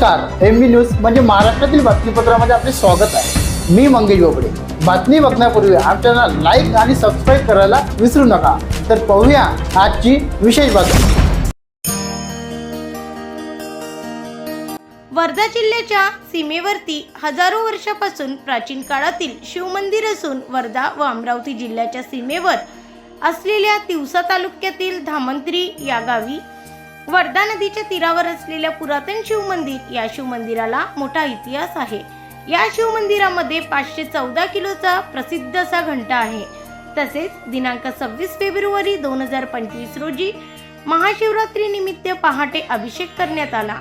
नमस्कार एम बी न्यूज म्हणजे महाराष्ट्रातील बातमीपत्रामध्ये आपले स्वागत आहे. मी मंगेश बोबडे. बातमी बघण्यापूर्वी आमच्या लाईक आणि सबस्क्राईब करायला विसरू नका. तर पाहूया आजची विशेष बातमी. वर्धा जिल्ह्याच्या सीमेवरती हजारो वर्षापासून प्राचीन काळातील शिवमंदिर असून वर्धा व अमरावती जिल्ह्याच्या सीमेवर असलेल्या तिवसा तालुक्यातील धामंत्री या गावी वर्धा नदीच्या तीरावर असलेल्या पुरातन शिवमंदिर या शिवमंदिराला मोठा इतिहास आहे. या शिवमंदिरामध्ये पाचशे चौदा किलोचा प्रसिद्ध असा घंटा आहे. तसेच दिनांक सव्वीस फेब्रुवारी दोन हजार पंचवीस रोजी महाशिवरात्री निमित्त पहाटे अभिषेक करण्यात आला.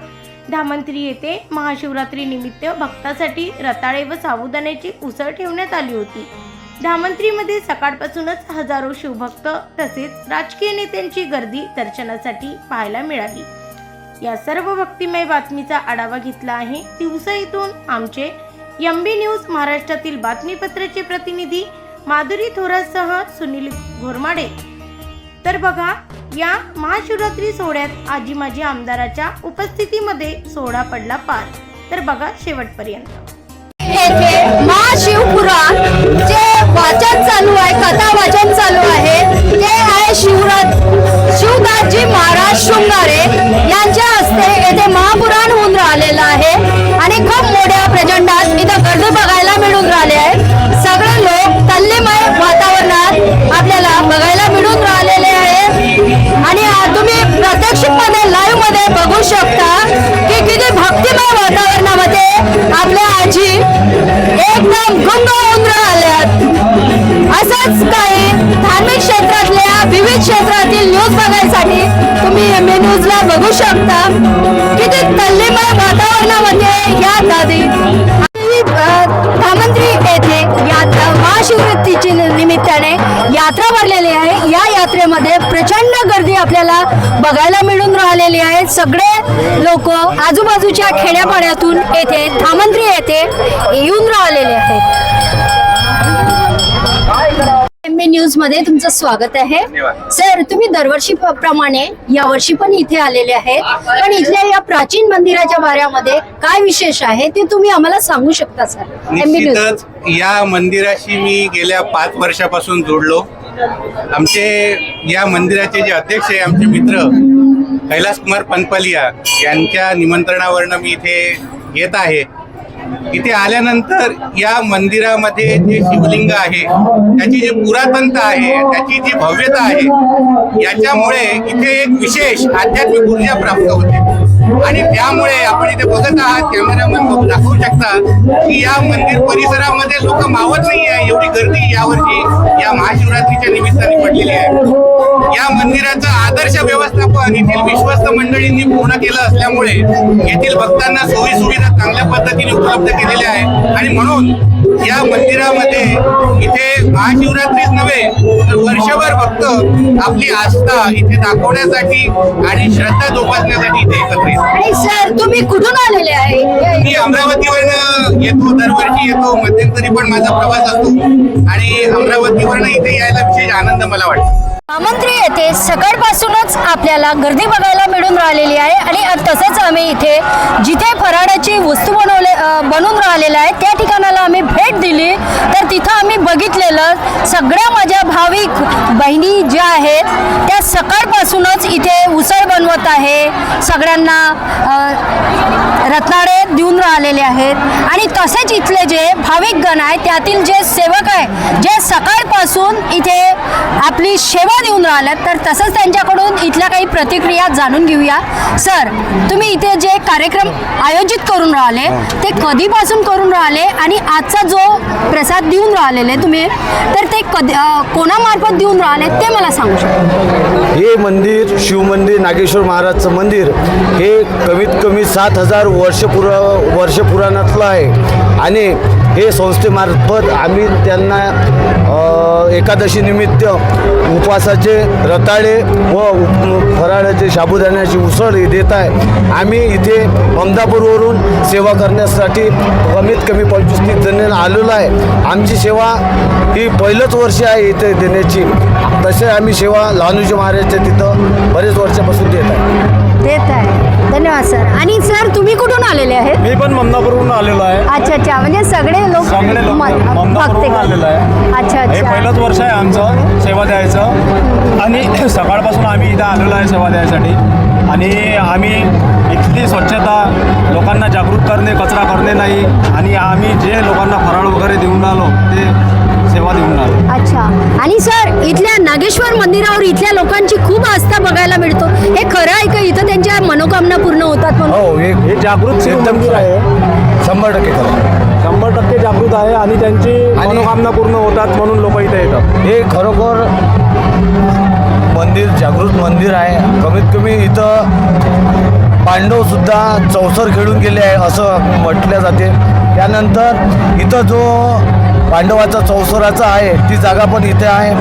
धामंत्री येथे महाशिवरात्री निमित्त भक्तासाठी रताळे व साबुदाण्याची उसळ ठेवण्यात आली होती. धामंत्रीमध्ये सकाळपासूनच हजारो शिवभक्त तसेच राजकीय नेत्यांची गर्दी दर्शनासाठी पाहायला मिळाली. या सर्व भक्तिमय बातमीचा आढावा घेतला आहे दिवसा इथून आमचे एमबी न्यूज महाराष्ट्रातील बातमीपत्राचे प्रतिनिधी माधुरी थोरासह सुनील घोरमाडे. तर बघा या महाशिवरात्री सोहळ्यात आजी माजी आमदाराच्या उपस्थितीमध्ये सोहळा पडला पार. तर बघा शेवटपर्यंत. महाशिवपुराण वाचन चालू आहे कथा वाचन चालू आहे. ते आहे शिवराज शिवदासजी महाराज शृंगारे यांच्या हस्ते येथे महापुराण होऊन राहिलेलं आहे. आणि खूप मोठ्या प्रचंड धार्मिक क्षेत्रातल्या विविध क्षेत्रातील न्यूज बघायसाठी तुम्ही एम न्यूजला बघू शकता. किती तल्लीमय वातावरणामध्ये या दादी धामंत्री येथे यात्रा महाशिवरात्रीची निमित्ताने यात्रा भरलेली आहे. या यात्रेमध्ये प्रचंड गर्दी आपल्याला बघायला मिळून राहिलेली आहे. सगळे लोक आजूबाजूच्या खेड्यापाड्यातून येथे धामंत्री येथे येऊन राहिलेले आहेत. एम न्यूजमध्ये तुमचं स्वागत आहे. सर तुम्ही दरवर्षी प्रमाणे यावर्षी पण इथे आलेले आहेत. पण इथल्या या प्राचीन मंदिराच्या बाऱ्यामध्ये काय विशेष आहे ते तुम्ही आम्हाला सांगू शकता सर? न्यूज. या मंदिराशी मी गेल्या पाच वर्षापासून जोडलो. आमचे या मंदिराचे जे अध्यक्ष आहे आमचे मित्र कैलास कुमार पनपलिया यांच्या निमंत्रणावरनं मी इथे येत आहे. इथे आल्यानंतर या मंदिरामध्ये जे शिवलिंग आहे त्याची जी पुरातनता आहे त्याची जी भव्यता आहे याच्यामुळे इथे एक विशेष आध्यात्मिक ऊर्जा प्राप्त होते. आणि त्यामुळे आपण इथे बघत आहात कॅमेरामॅन बघू दाखवू शकता की या मंदिर परिसरामध्ये लोक मावत नाही आहे एवढी गर्दी यावर्षी या महाशिवरात्रीच्या निमित्ताने पडलेली आहे. या मंदिराचं आदर्श व्यवस्थापन येथील विश्वस्त मंडळींनी पूर्ण केलं असल्यामुळे येथील भक्तांना सोयी सुविधा चांगल्या पद्धतीने उपलब्ध केलेल्या आहेत. आणि म्हणून या मंदिरामध्ये इथे महाशिवरात्रीच नव्हे तर वर्षभर फक्त आपली आस्था इथे दाखवण्यासाठी आणि श्रद्धा जोपासण्यासाठी इथे एकत्र येतात तुम्ही कुठून आलेले आहे? मी अमरावतीवरनं येतो दरवर्षी येतो मध्यंतरी पण माझा प्रवास असतो. आणि अमरावतीवरनं इथे यायला विशेष आनंद मला वाटतो. मंत्री येथे सकाळपासूनच आपल्याला गर्दी बघायला मिळून राहिलेली आहे. आणि तसंच आम्ही इथे जिथे फराळाची वस्तू बनवले अ, बनून राहिलेल्या आहेत त्या ठिकाणाला आम्ही भेट दिली. तर तिथं आम्ही बघितलेलं सगळ्या माझ्या भाविक बहिणी ज्या आहेत त्या सकाळपासूनच इथे उसळ बनवत आहे. सगळ्यांना अ, रत्नाडे देऊन राहिलेले आहेत. आणि तसेच इथले जे भाविक गण आहेत त्यातील जे सेवक आहे जे सकाळपासून इथे आपली सेवा देऊन राहिल्यात तर तसंच त्यांच्याकडून इथल्या काही प्रतिक्रिया जाणून घेऊया. सर तुम्ही इथे जे कार्यक्रम आयोजित करून राहिले ते कधीपासून करून राहिले आणि आजचा जो प्रसाद देऊन राहिलेले तुम्ही तर ते कधी कोणामार्फत देऊन राहिले ते मला सांगू शकता? हे मंदिर शिवमंदिर नागेश्वर महाराजचं मंदिर हे कमीत कमी सात हजार वर्ष पुरा वर्ष पुराणातलं आहे. आणि हे संस्थेमार्फत आम्ही त्यांना अ, एकादशी निमित्त उपवासाचे रताळे व उप- फराळाचे साबुदाण्याची उसळ देत आहे. आम्ही इथे अहमदापूरवरून सेवा करण्यासाठी कमीत कमी पंचवीस तीस जण आलेलो आहे. आमची सेवा ही पहिलंच वर्ष आहे इथे देण्याची. तसे आम्ही सेवा लहानूजी महाराजच्या तिथं बरेच वर्षापासून देत आहे. देत आहे. धन्यवाद सर. आणि सर तुम्ही कुठून आलेले आहेत? मी पण ममनापूरवरून आलेलो आहे. अच्छा अच्छा. म्हणजे सगळे लोक सगळे लोक म- ममनापूरवरून भक्ती आलेलो आहे. अच्छा हे अच्छा पहिलंच वर्ष आहे आमचं सेवा द्यायचं. आणि सकाळपासून आम्ही इथं आलेलो आहे सेवा द्यायसाठी. आणि आम्ही इथली स्वच्छता लोकांना जागृत करणे कचरा करणे नाही. आणि आम्ही जे लोकांना फराळ वगैरे देऊन आलो ते सेवा देऊन आलो अच्छा. आणि सर इथल्या नागेश्वर मंदिरावर इथल्या लोकांची खूप आस्था बघायला मिळतो. हे खरं आहे का? इथं त्यांच्या मनोकामना पूर्ण होतात म्हणून? हो हे हे जागृत शिव मंदिर आहे. शंभर टक्के खरं शंभर टक्के जागृत आहे आणि त्यांची मनोकामना पूर्ण होतात म्हणून लोक इथे येतात. हे खरोखर मंदिर जागृत मंदिर आहे. कमीत कमी इथं पांडवसुद्धा चौसर खेळून गेले आहे असं म्हटलं जाते. त्यानंतर इथं जो पांडवाचा चौसराचा आहे ती जागा पण इथे आहे.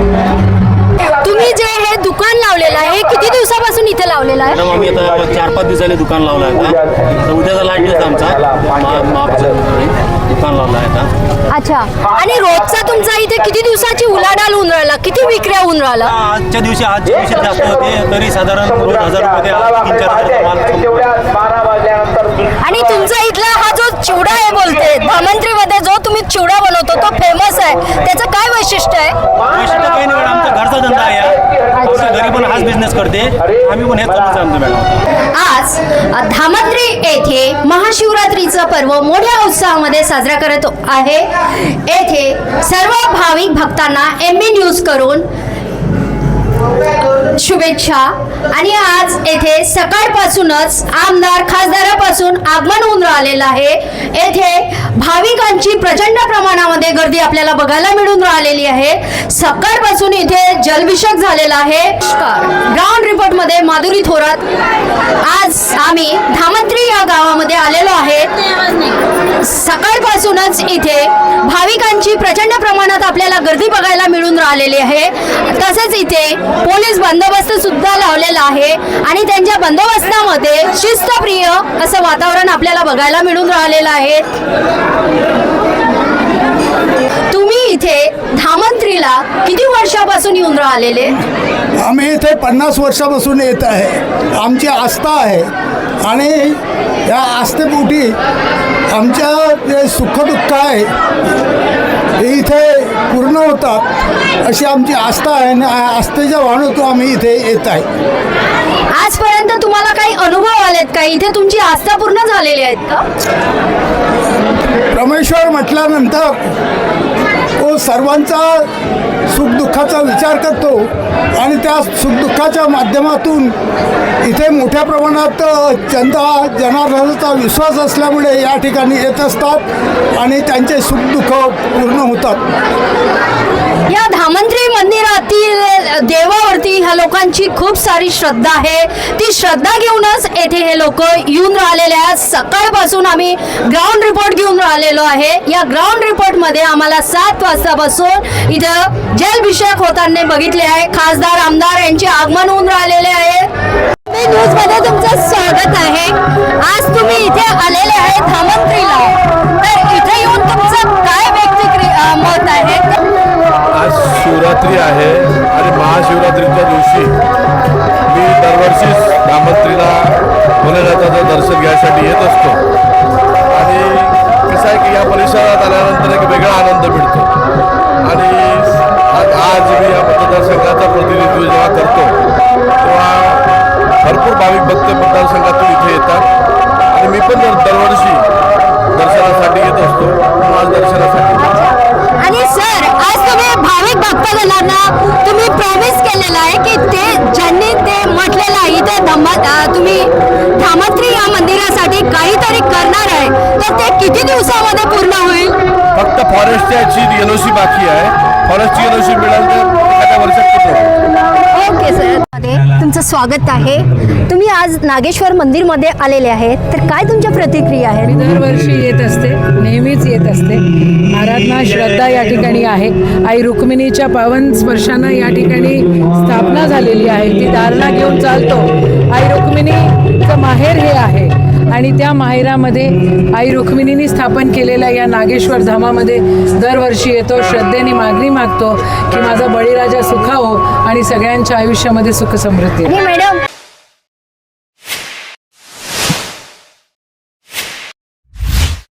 तुम्ही जे हे दुकान लावलेलं आहे हे किती दिवसापासून इथे लावलेलं आहे? मॅडम आम्ही आता चार पाच दिवसांनी दुकान लावलं आहे आता तर उद्याचा लास्ट दिवस आमचा. मा- दुकान लावलं आहे आता. अच्छा. आणि रोजचा तुमचा इथे किती दिवसाची उलाढाल होऊन राहिला किती विक्र्या होऊन राहिला आजच्या दिवशी आज दिवशी जास्त होते. तरी साधारण रोज हजार रुपये ते तीन चार हजारचा माल आणि तुमचा इथला हा जो चिवडा आहे बोलते धामंत्रीमध्ये जो तुम्ही चिवडा बनवतो तो फेमस आहे त्याचं काय वैशिष्ट्य आहे वैशिष्ट्य काही नाही मॅडम आमचा घरचा धंदा आहे हा. आमच्या घरी पण हाच बिझनेस करते चालूच आमचं मॅडम. आज धामंत्री येथे महाशिवरात्रीचा पर्व मोठ्या उत्साहामध्ये साजरा करत आहे. येथे सर्व भाविक भक्तांना एम बी न्यूज करून शुभेच्छा. आणि आज येथे सकाळपासूनच आमदार खासदारापासून आगमन होऊन राहिलेलं आहे. येथे भाविकांची प्रचंड प्रमाणामध्ये गर्दी आपल्याला बघायला मिळून राहिलेली आहे. सकाळपासून इथे जलभिषेक झालेला आहे. ग्राउंड रिपोर्टमध्ये माधुरी थोरात. आज आम्ही धामत्री या गावामध्ये आलेलो आहे. सकाळपासूनच इथे भाविकांची प्रचंड प्रमाणात आपल्याला गर्दी बघायला मिळून राहिलेली आहे. तसेच इथे पोलीस बंदोबस्त सुद्धा लावलेला आहे. आणि त्यांच्या बंदोबस्तामध्ये शिस्तप्रिय असं वातावरण आपल्याला बघायला मिळून राहिलेलं आहे. तुम्ही इथे धामंत्रीला किती वर्षापासून येऊन राहिलेले? आम्ही इथे पन्नास वर्षापासून येत आहे. आमची आस्था आहे. आणि या आस्थेपोटी आमच्या जे सुखदुःख आहे हे इथे पूर्ण होतात अशी आमची आस्था आहे आणि आस्थेच्या वाणूतून आम्ही इथे येत आहे. आजपर्यंत तुम्हाला काही अनुभव आलेत का? इथे तुमची आस्था पूर्ण झालेली आहेत का? परमेश्वर म्हटल्यानंतर तो सर्वांचा सुखदुःखाचा विचार करतो आणि त्या सुखदुःखाच्या माध्यमातून इथे मोठ्या प्रमाणात जनता जनार्दनाचा विश्वास असल्यामुळे या ठिकाणी येत असतात आणि त्यांचे सुखदुःख पूर्ण होतात. या धामंत्री मंदिरातील देवावरती ह्या लोकांची खूप सारी श्रद्धा आहे. ती श्रद्धा घेऊनच येथे हे लोक येऊन राहिलेले आहेत. सकाळपासून आम्ही ग्राउंड रिपोर्ट घेऊन राहिलेलो आहे. या ग्राउंड रिपोर्टमध्ये आम्हाला सात वाजतापासून इथं जलभिषेक होताना बघितले आहे. खासदार आमदार यांचे आगमन होऊन राहिलेले आहे. न्यूजमध्ये तुमचं स्वागत विशेष धामंत्रीला भोलेनाथाचं दर्शन घ्यायसाठी येत असतो. आणि कसं आहे की या परिसरात आल्यानंतर एक वेगळा आनंद मिळतो. आणि आज आज मी या मतदारसंघाचा प्रतिनिधित्व जेव्हा करतो तेव्हा भरपूर भाविक भक्त मतदारसंघातून इथे येतात. आणि मी पण दरवर्षी दर्शनासाठी येत असतो. आज दर्शनासाठी. आणि सर फक्त फॉरेस्टची एन ओ सी बाकी आहे. फॉरेस्टची एन ओ सी मिळाली तर एखाद्या वर्षात पूर्ण. Okay sir. तुमचं स्वागत आहे. तुम्ही आज नागेश्वर मंदिरमध्ये आलेले आहेत तर काय तुमच्या प्रतिक्रिया आहेत? दरवर्षी येत असते. नेहमीच येत असते. आराधना श्रद्धा या ठिकाणी आहे. आई रुक्मिणीच्या पावन स्पर्शानं या ठिकाणी स्थापना झालेली आहे. ती धारणा घेऊन चालतो. आई रुक्मिणीचं माहेर हे आहे आणि त्या माहेरामध्ये आई रुक्मिणीने स्थापन केलेल्या या नागेश्वर धामामध्ये दरवर्षी येतो श्रद्धेने मागणी मागतो की माझा बळीराजा सुखावो आणि सगळ्यांच्या आयुष्यामध्ये सुख समृद्धी मॅडम